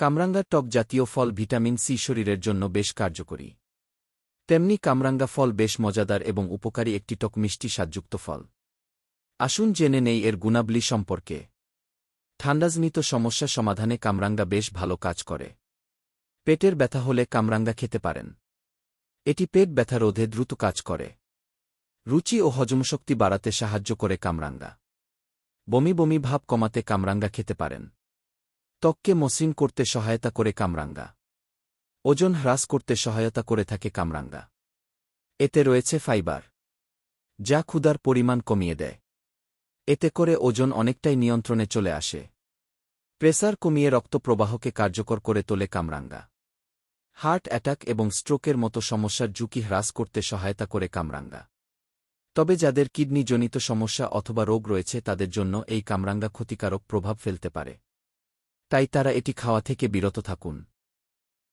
কামরাঙ্গার টক জাতীয় ফল vitamin C শরীরের জন্য বেশ কার্যকরী। তেমনি কামরাঙ্গা ফল বেশ মজাদার এবং উপকারী একটি টক মিষ্টি স্বাদযুক্ত ফল। আসুন জেনে নেই এর গুণাবলী সম্পর্কে। ঠান্ডাজনিত সমস্যা সমাধানে কামরাঙ্গা বেশ ভালো কাজ করে। পেটের ব্যথা হলে কামরাঙ্গা খেতে পারেন। এটি পেট ব্যথা রোধে দ্রুত কাজ করে। রুচি ও হজমশক্তি বাড়াতে সাহায্য করে কামরাঙ্গা। বমি বমি ভাব কমাতে কামরাঙ্গা খেতে পারেন। ত্বককে মসৃণ করতে সহায়তা করে কামরাঙ্গা। ওজন হ্রাস করতে সহায়তা করে থাকে কামরাঙ্গা। এতে রয়েছে ফাইবার, যা ক্ষুদার পরিমাণ কমিয়ে দেয়। এতে করে ওজন অনেকটাই নিয়ন্ত্রণে চলে আসে। প্রেসার কমিয়ে রক্তপ্রবাহকে কার্যকর করে তোলে কামরাঙ্গা। হার্ট অ্যাটাক এবং স্ট্রোকের মতো সমস্যার ঝুঁকি হ্রাস করতে সহায়তা করে কামরাঙ্গা। তবে যাদের কিডনিজনিত সমস্যা অথবা রোগ রয়েছে, তাদের জন্য এই কামরাঙ্গা ক্ষতিকারক প্রভাব ফেলতে পারে। তাই তারা এটি খাওয়া থেকে বিরত থাকুন।